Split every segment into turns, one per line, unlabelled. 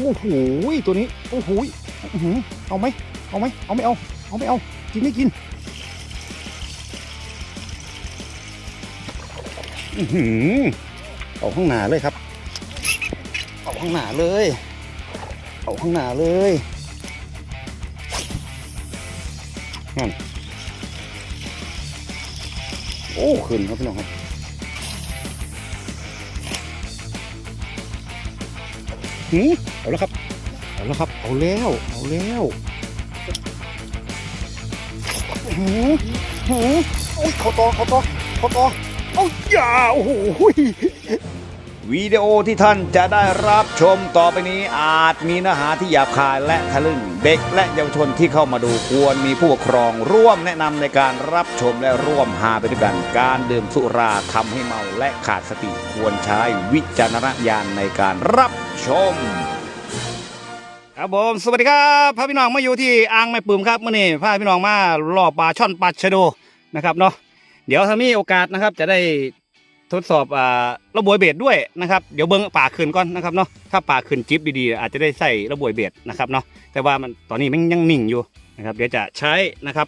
โอ้โหตัวนี้โอ้โหเอาไหมเอาไหมเอาไม่เอาเอาไม่เอากินไม่กินอือเอาข้างหน้าเลยครับ เอาข้างหน้าเลย เอาข้างหน้าเลยนั่นโอ้ขึ้นครับพี่น้องครับหืม เอาแล้วครับเอาแล้วครับเอาแล้ว เอาแล้วหืมหืมโอ้ยเขาต่อเขาต่อเขาต่อเอาอย่าโอ้โห
วิดีโอที่ท่านจะได้รับชมต่อไปนี้อาจมีเนื้อหาที่หยาบคายและทะลึ่ง เด็กและเยาวชนที่เข้ามาดูควรมีผู้ปกครองร่วมแนะนำในการรับชมและร่วมหาไปด้วยกัน การดื่มสุราทำให้เมาและขาดสติควรใช้วิจารณญาณในการรับชม
ครับผมสวัสดีครับพาพี่น้องมาอยู่ที่อ่างแม่ปืมครับเมื่อนี้พาพี่น้องมาล่อปลาช่อนปลาชะโดนะครับเนาะเดี๋ยวถ้ามีโอกาสนะครับ จะได้ทดสอบอ่าระบวยเบสด้วยนะครับเดี๋ยวเบิ้งป่าขึ้นก่อนนะครับเนาะถ้าป่าขึ้นจิ๊บดีๆอาจจะได้ใส่ระบวยเบสนะครับเนาะแต่ว่ามันตอนนี้มันยังนิ่งอยู่นะครับ เดี๋ยวจะใช้นะครับ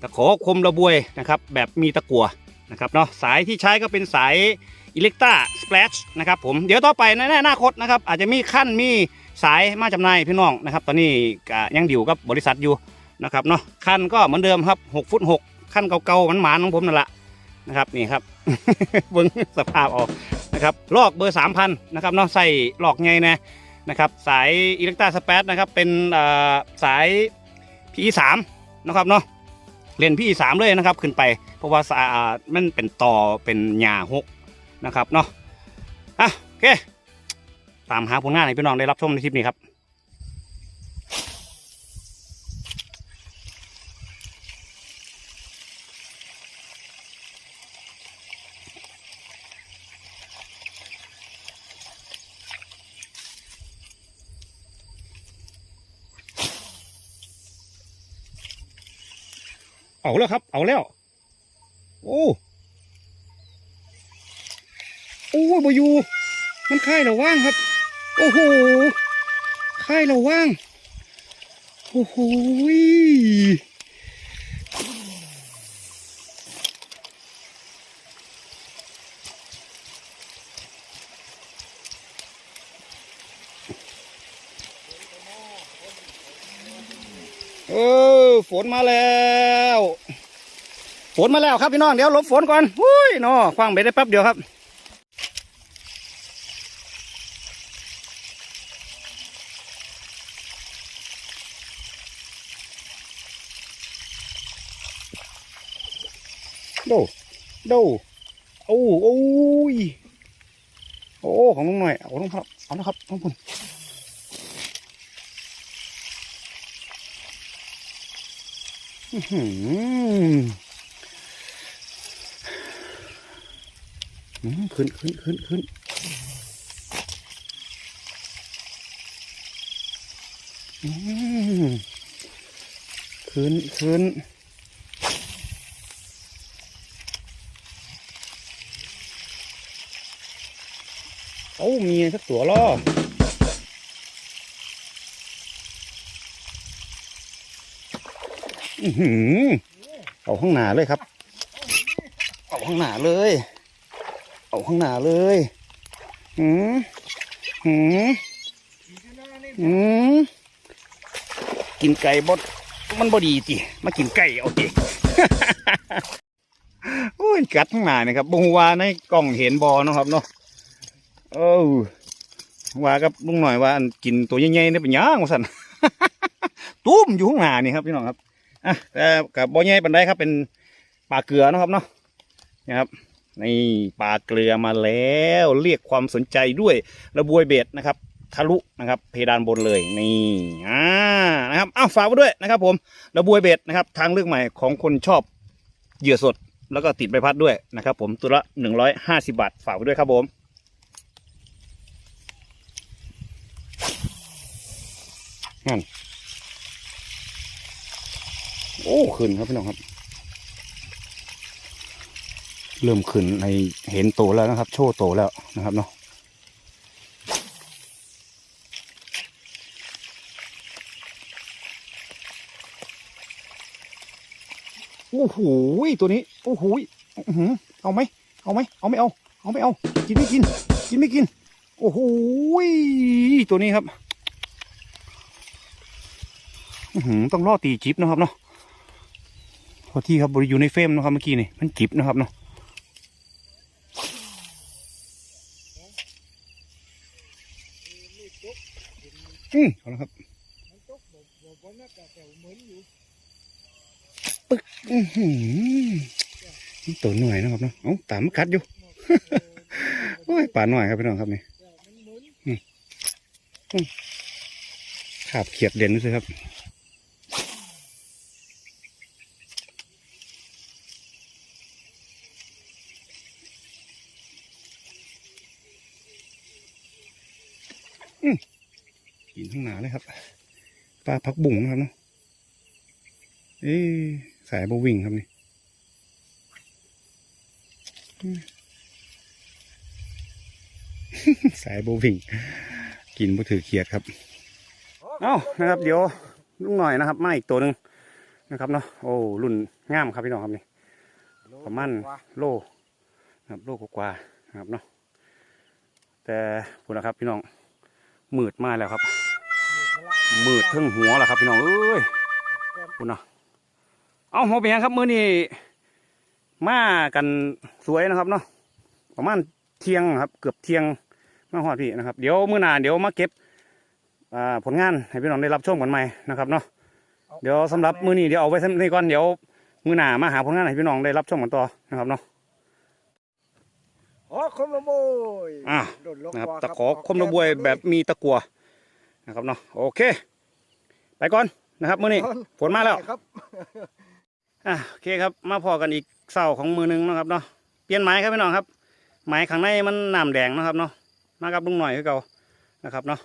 ตะขอคมระบวยนะครับ แบบมีตะกั่วนะครับเนาะสายที่ใช้ก็เป็นสายอิเล็กต a าสเปลชนะครับผมเดี๋ยวต่อไปในอนาคตนะครับอาจจะมีขั้นมี สายมาจำหน่ายพี่น้องนะครับ ตอนนี้ก็ยังดิวกับบริษัทอยู่นะครับเนาะคันก็เหมือนเดิมครับ6ฟุต6ขั้นเก่าๆมันหมานๆของผมนั่นแหละนะครับนี่ครับเบิ้งสภาพออกนะครับลอกเบอร์3,000นะครับเนาะใส่ลอกไงนะนะครับสายอิเล็กต a าสเปซนะครับเป็นเอ่สาย PE 3 นะครับเนาะเล่น PE 3 เลยนะครับขึ้นไปเพราะว่าสายอ่ามันเป็นต่อเป็นหญ้าหกนะครับเนาะอะโอเค ตามหาผลงานให้พี่น้องได้รับชมในคลิปนี้ครับเอาแล้วครับ เอาแล้ว โอ้โอ้ยบอยู่ มันค่ายราว่างครับ โอ้โหค่ายเราว่าง โอ้โหเออฝนมาแล้ว ฝนมาแล้วครับพี่น้อง เดี๋ยวลบฝนก่อนหุ้ยนาะคว้างไปได้แป๊บเดียวครับ ดโดโอ้โอ้ยโอ้ ของลุงหน่อย เอาลุงครับ เอาละครับลุงคุณอืมขึ้นขึ้นขึ้นขึ้นอืมขึ้นขึ้น อ้มีสักตัวล่ออือหือเอาข้างหน้าเลยครับ เอาข้างหน้าเลย เอาข้างหน้าเลยหืมหืมหืมกินไก่บดมันบดีจิมากินไก่เอาจิโอ้ยกัดข้างหน้านี่ครับบงวาในกล่องเห็นบอเนาะครับเนาะ เออว่ากับลุงหน่อยว่าอันกินตัวใหญ่ๆเนี่ยเป็นย่างว่าสันตุ้มอยู่ข้างหน้านี่ครับพี่น้องครับอะแต่กับบ่อใหญ่ปันได้ครับเป็นปลาเกลือนะครับเนาะนะครับนี่ปลาเกลือมาแล้วเรียกความสนใจด้วยระบวยเบ็ดนะครับ ทะลุนะครับ เพดานบนเลยนี่อ่านะครับอ้าวฝากไว้ด้วยนะครับ ผมระบวยเบ็ดนะครับ ทางเลือกใหม่ของคนชอบเหยื่อสด แล้วก็ติดใบพัดด้วยนะครับ ผมตัวละหนึ่งร้อยห้าสิบาทฝากไว้ด้วยครับผม นั่นโอ้ขึ้นครับพี่น้องครับ เริ่มขึ้นในเห็นโตแล้วนะครับ โชว์โตแล้วนะครับเนาะโอ้โหตัวนี้โอ้โหเอาไหมเอาไหมเอาไม่เอา เอาไม่เอา กินไม่กิน กินไม่กิน โอ้โหตัวนี้ครับ ต้องล่อตีจิบนะครับเนาะพอที่ครับบริอยู่ในเฟมนะครับเมื่อกี้นี่มันจิบนะครับเนาะอืมเอาละครับอือหือนี่ตัวหน่อยนะครับเนาะเอ้าตามมากัดอยู่โอ้ยป่าหน่อยครับพี่น้องครับนี่อืมอืมขาบเขียดเด่นด้วยครับ อืมกินข้างหนาเลยครับ ปลาพักบุ๋งครับเนาะเอ๊สายบวิ่งครับนี่สายบวิ่ง กินบ่ถือเขียดครับ เอ้านะครับ เดี๋ยวลุงหน่อยนะครับ มาอีกตัวหนึ่งนะครับเนาะโอ้รุ่นง่ามครับพี่น้องครับนี่ประมาณโลนะครับโลกว่านะครับเนาะแต่พูดนะครับพี่น้องมืดมากแล้วครับ มืดเทั้งหัวแล้วครับพี่น้องเอ้ยคุณเนาะเอาหัวเป็นหยังครับมื้อนี้มากันสวยนะครับเนาะประมาณเที่ยงครับ เกือบเที่ยงมาหอดพี่นะครับ เดี๋ยวมื้อหน้าเดี๋ยวมาเก็บอ่าผลงานให้พี่น้องได้รับชมกันใหม่นะครับเนาะเดี๋ยวสำหรับมื้อนี้เดี๋ยวเอาไว้สำนี้ก่อนเดี๋ยวมื้อหน้ามาหาผลงานให้พี่น้องได้รับชมกันต่อนะครับเนาะ
อ๋อคมระโบย
อะ
โดดลง
นะครับ
ว่า
ตะขอคมระบวยแบบมีตะกัว นะครับเนาะโอเค ไปก่อนนะครับมื้อนี้ฝนมาแล้ว
ครับ
อะโอเคครับมาพอกันอีกเสาของมือหนึงเนาะครับเนาะเปลี่ยนไม้ครับพี่น้องครับ ไม้ข้างในมันน้ำแดงเนาะครับเนาะมากับลุงหน่อยคือเก่านะครับเนาะ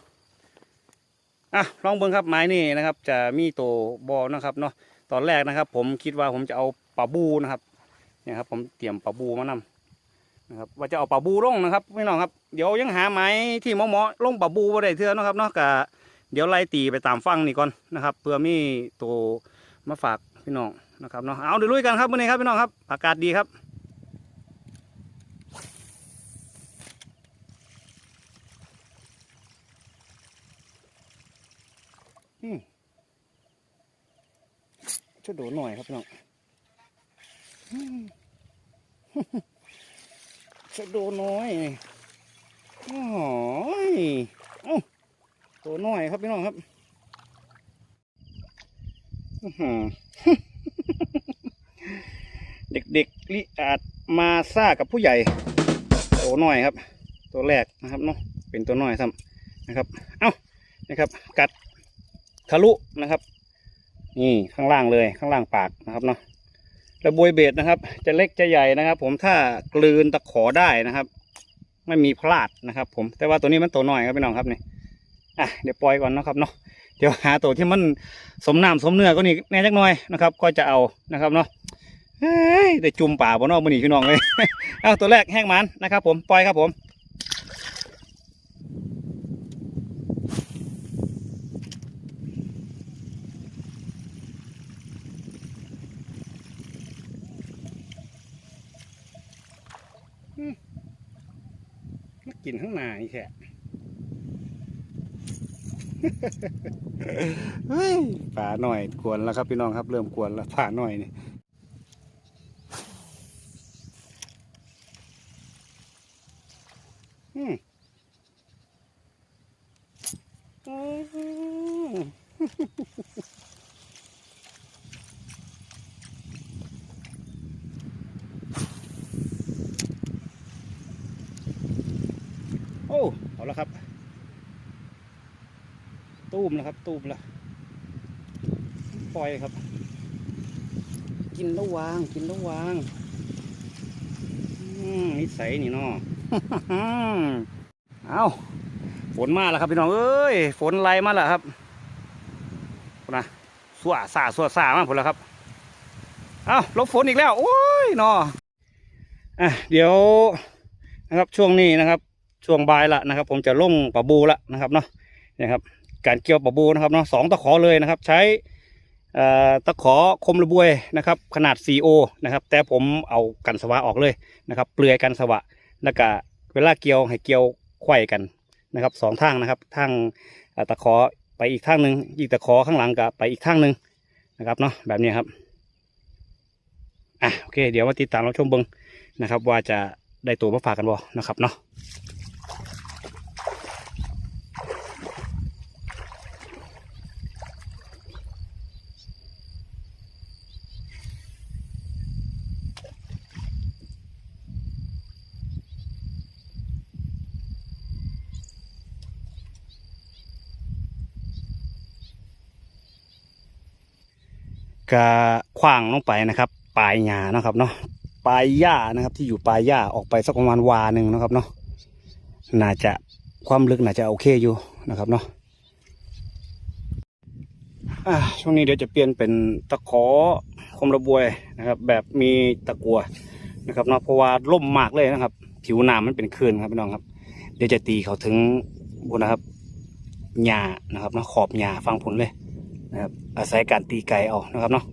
อะลองเบิ่งครับไม้นี่นะครับ จะมีตัวบอนะครับเนาะตอนแรกนะครับ ผมคิดว่าผมจะเอาปลาบูนะครับเนี่ยครับ ผมเตรียมปลาบูมานำ นะครับว่าจะเอาปลาบูลงนะครับพี่น้องครับเดี๋ยวยังหาไม้ที่เหมาะๆลงปลาบูบ่ได้เทื่อเนะครับเนาะกะเดี๋ยวไล่ตีไปตามฟังนี่ก่อนนะครับเพื่อมีตัวมาฝากพี่น้องนะครับเนาะเอาเดี๋ยวลุยกันครับวันนี้ครับพี่น้องครับ อากาศดีครับช่วยโดดหน่อยครับพี่น้องอ ช่วยโดน่อยโอ้ยเอ้าโดดหน่อยครับพี่น้องครับเด็กๆลิอาจมาซ่ากับผู้ใหญ่ ตัวน้อยครับ ตัวแรกนะครับเนาะเป็นตัวน้อยซ้ำนะครับ เอ้านะครับ กัดทะลุนะครับ นี่ข้างล่างเลยข้างล่างปากนะครับเนาะ แล้วบวยเบ็ดนะครับ จะเล็กจะใหญ่นะครับ ผมถ้ากลืนตะขอได้นะครับ ไม่มีพลาดนะครับ ผมแต่ว่าตัวนี้มันตัวน้อยครับพี่น้องครับนี่อะเดี๋ยวปล่อยก่อนนะครับเนาะเดี๋ยวหาตัวที่มันสมน้ำสมเนื้อก็นี่แน่จักหน่อยนะครับ ก็จะเอานะครับเนาะเฮ้ยแต่จุ่มป่าบนนอกมือหนีพี่น้องเลยเอาตัวแรกแห้งมันนะครับ ผมปล่อยครับผม กินข้างหน้านี่แค่เฮ้ยป่าหน่อยกวนแล้วครับพี่น้องครับเริ่มกวนแล้วป่าหน่อยนี่อืม โอ้เอาล้วครับ ตูมแล้วครับ ตูมล้วปล่อยครับ กินแล้วาง กินแล้วางอืมนิสัยนี่เนาะเอาฝนมาแล้วครับพี่น้องเอ้ย ฝนไล่มาแล้วครับนะสัวสาสัวสามาพุ่นแล้วครับ เอาลบฝนอีกแล้ว โอ้ยนาะอะเดี๋ยวนะครับช่วงนี้นะครับ ช่วงบ่ายละนะครับ ผมจะลงปะบูละนะครับเนาะนะครับการเกี่ยวปะบูนะครับเนาะสองตะขอเลยนะครับ ใช้ตะขอคมระบวยนะครับ ขนาด 4O นะครับ แต่ผมเอากันสวะออกเลยนะครับ เปลือยกันสวะแล้วก็เวลาเกี่ยวให้เกี่ยวไขว้กันนะครับสองทางนะครับทางตะขอไปอีกทางหนึ่งอีกตะขอข้างหลังก็ไปอีกทางหนึ่งนะครับเนาะแบบนี้ครับอะโอเค เดี๋ยวมาติดตามรับชมเบิงนะครับ ว่าจะได้ตัวมาฝากกันบ่นะครับเนาะ กะขว้างลงไปนะครับ ปลายหญ้านะครับเนาะปลายหญ้านะครับ ที่อยู่ปลายหญ้าออกไปสักประมาณวาหนึ่งนะครับเนาะน่าจะความลึกน่าจะโอเคอยู่นะครับเนาะอะช่วงนี้เดี๋ยวจะเปลี่ยนเป็นตะขอคมระบวยนะครับ แบบมีตะกัวนะครับเนาะเพราะว่าล่มมากเลยนะครับ ผิวน้ำมันเป็นคลื่นครับพี่น้องครับ เดี๋ยวจะตีเขาถึงบนนะครับหญ้านะครับเนาะขอบหญ้าฟังผลเลย นะครับ อาศัยการตีไก่เอานะครับเนาะ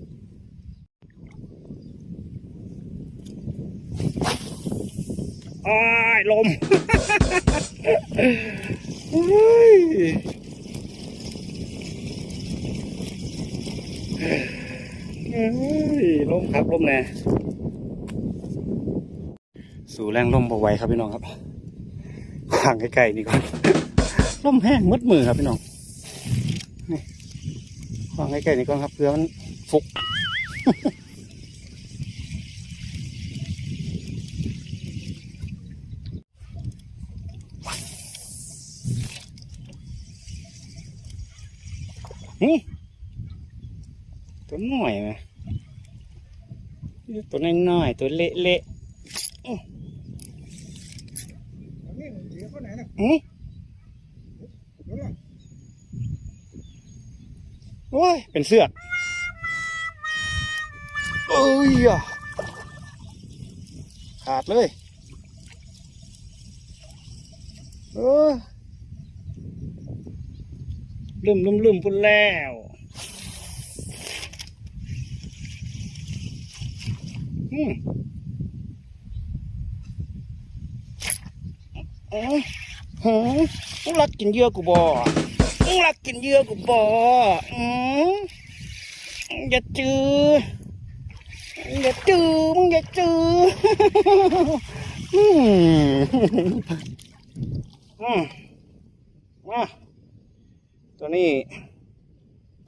อ้ายลมเฮ้ยลมครับลมแน่สู่แรงลมบ่ไหวครับพี่น้องครับห่างใกล้ๆนี่ก่อนลมแห้งมดมือครับพี่น้อง วางใกล้ๆนี่ก่อนครับเพื่อมันฟุกนี่ตัวหน่อยไหมตัวน้อยๆตัวเละๆอื้ออื้อ โอ้ย เป็นเสือกเอ้ยขาดเลยเออลืมลืมลืมพุ่นแล้วอืมเออหืมมึงรักกินเยื่อกูบ่ รักกินเยื่อกูบ่อืมอย่าจืออย่าจือมึงอย่าจืออืมอืมมาตัวนี้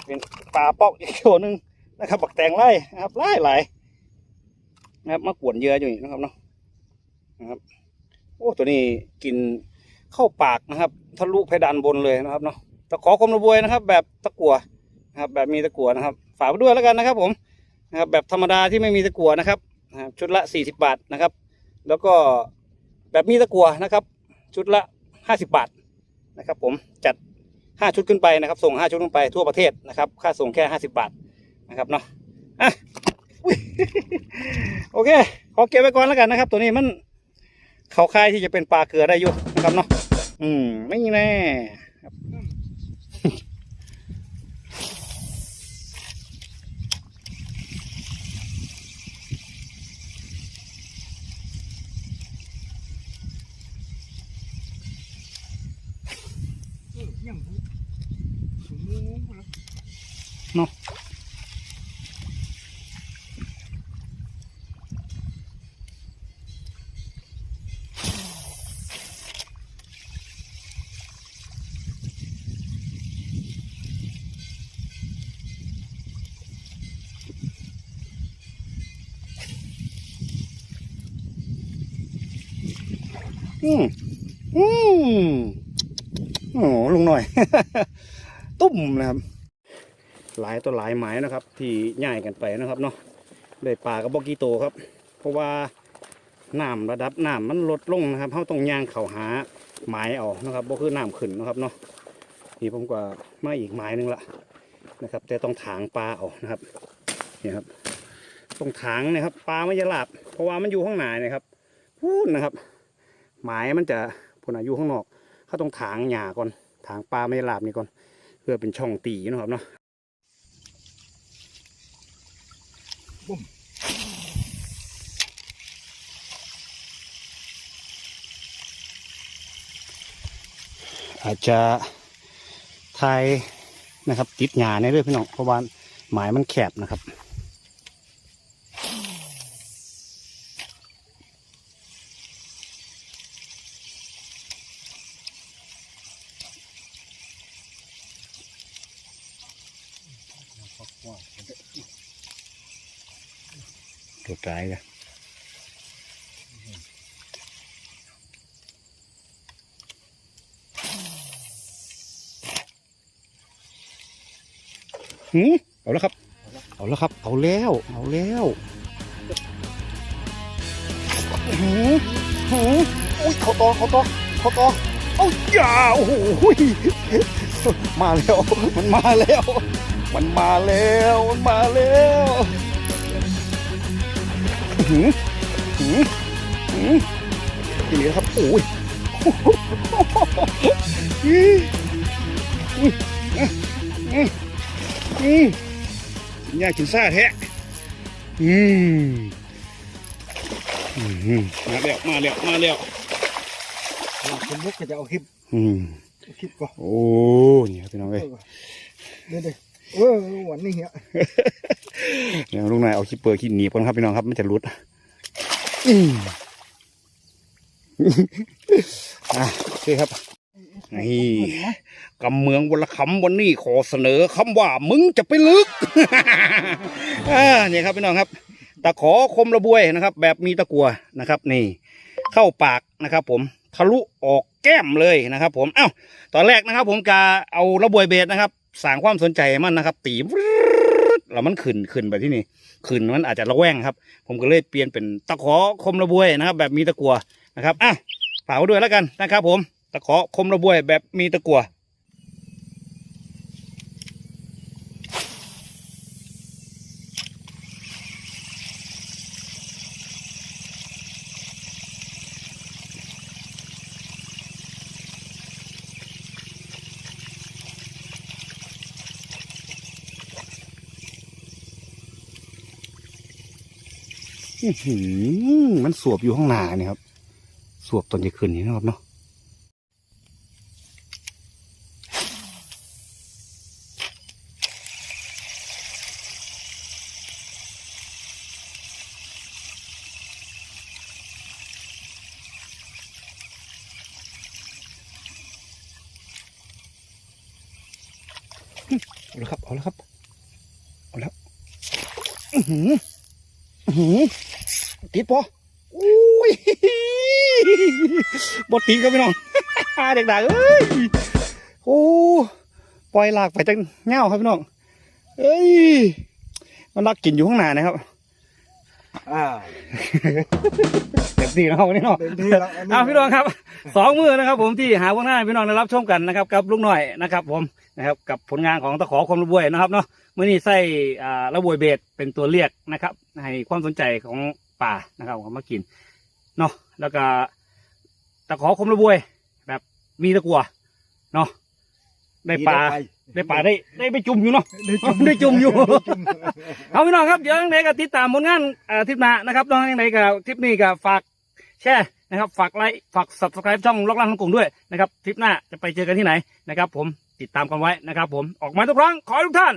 เป็นปลาปอกอีกตัวหนึ่งนะครับ บักแตงไล่นะครับไล่หลายนะครับมากวนเยื่ออยู่นี่นะครับเนาะนะครับโอ้ตัวนี้กินเข้าปากนะครับทะลุเพดานบนเลยนะครับเนาะ ตะขอคมระบวยนะครับ แบบตะกั่วนะครับ แบบมีตะกั่วนะครับ ฝากไว้ด้วยแล้วกันนะครับ ผมนะครับ แบบธรรมดาที่ไม่มีตะกั่วนะครับชุดละสี่สิบาทนะครับ แล้วก็แบบมีตะกั่วนะครับ ชุดละห้าสิบาทนะครับผมจัดห้าชุดขึ้นไปนะครับ ส่งห้าชุดขึ้นไปทั่วประเทศนะครับ ค่าส่งแค่ห้าสิบาทนะครับเนาะอะโอเค ขอเก็บไว้ก่อนแล้วกันนะครับ ตัวนี้มันเขาค่ายที่จะเป็นปลาเกลือได้อยู่นะครับเนาะอืมไม่แน่ ครับเนาะอืม อืมโอ้โหลุงหน่อย ตุ้มนะครับ หลายตัวหลายหมายนะครับ ที่ย่ายกันไปนะครับเนาะได้ปลากระบอกกีโตครับ เพราะว่าน้ำระดับน้ำมันลดลงนะครับเขาต้องย่างเข่าหาหมายเอานะครับบ่คือน้ำขึ้นนะครับเนาะนี่ผมก็มาอีกหมายนึงละนะครับ แต่ต้องถางปลาเอานะครับนี่ครับต้องถางนะครับปลาไม่จะหลับเพราะว่ามันอยู่ข้างในนะครับพูดนะครับ หมายมันจะพุ่นอายุข้างนอกเขาต้องถางหญ้าก่อน ถางปลาไม่หลาบนี่ก่อน เพื่อเป็นช่องตีนะครับเนาะอาจจะทายนะครับติดหยาในเรื่องพี่น้องเพราะว่าหมายมันแคบนะครับ ตายเลยหืมเอาแล้วครับ เอาแล้วครับ เอาแล้ว เอาแล้วหืมหืมอุ้ยเขาตอเขาตอเขาตอเอ้าอย่าโอ้โหมาแล้ว มันมาแล้ว มันมาแล้ว มันมาแล้ว หืมหืมหืมดีครับโอ้ยอืมอืมอืมอืมยากกินซ่าแท้อืมมาแล้วมาแล้วมาแล้ว
ผมมุกก็จะเอาคลิป
อืม
คลิปก่อน
โอ้เนี่ยพี่น้องเอ้ย
เดี๋ยว เออหวานนี่เหี้ย
เดี๋ยวลุงนายเอาขี้เปลือขี้หนีบก่อนครับพี่น้องครับมันจะรุดอืมอะโอเคครับนี่กำเมืองวันละคำวันนี้ขอเสนอคำว่ามึงจะไปลึกอ่าเนี่ยครับพี่น้องครับตะขอคมระบวยนะครับ แบบมีตะกัวนะครับ นี่ เข้าปากนะครับ ผมทะลุออกแก้มเลยนะครับ ผมเอ้าตอนแรกนะครับ ผมกาเอาระบวยเบสนะครับ สร้างความสนใจมันนะครับ ตีวรึดแล้วมันขึ้นขึ้นไปที่นี่ขึ้นมันอาจจะระแวงครับ ผมก็เลยเปลี่ยนเป็นตะขอคมระบวยนะครับ แบบมีตะกัวนะครับอะฝากไว้ด้วยแล้วกันนะครับ ผมตะขอคมระบวยแบบมีตะกัว มันสวบอยู่ข้างหน้าเนี่ยครับ สวบตอนจะขึ้นนี่นะครับเนาะเอาละครับ เอาละครับ เอาแล้วอือหือ อื้อหือ ติดปะอุ้ยบดติดครับพี่น้องเด็กๆเอ้ยโอ้ปล่อยหลากไปจังเง่าครับพี่น้องเอ้ยมันรักกินอยู่ข้างหน้านะครับ
อ่า
เต็มที่นะครับวันนี้เนาะ
เต็มที่แล้ว
อ้าวพี่น้องครับสองมือนะครับ ผมที่หาพวกหน้าพี่น้องได้รับชมกันนะครับกับลุงหน่อยนะครับ ผมนะครับกับผลงานของตะขอคมระบวยนะครับเนาะเมื่อนี้ใส่อ่าระบวยเบสเป็นตัวเรียกนะครับ ให้ความสนใจของ ป่านะครับของมากินเนาะแล้วก็ตะขอคมระบวย แบบมีตะกัวเนาะได้ปลาได้ปลาได้ได้ไปจุ่มอยู่เนาะ
ได้จุ่ม
ได้จุ่มอยู่
ได้จุ่ม
เอาพี่น้องครับเดี๋ยวยังไงก็ติดตามผลงานเอ่อทริปหน้านะครับน้องยังไงก็ทริปนี้ก็ฝากแชร์นะครับ ฝากไลค์ฝาก subscribe ช่องล็อกล่างของกลุ่มด้วยนะครับทริปหน้าจะไปเจอกันที่ไหนนะครับ ผมติดตามกันไว้นะครับผมออกมาทุกครั้งขอให้ทุกท่าน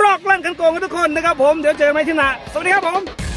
รอกลั่นกันโกงกันทุกคนนะครับ ผมเดี๋ยวเจอกันใหม่ที่หน้าสวัสดีครับผม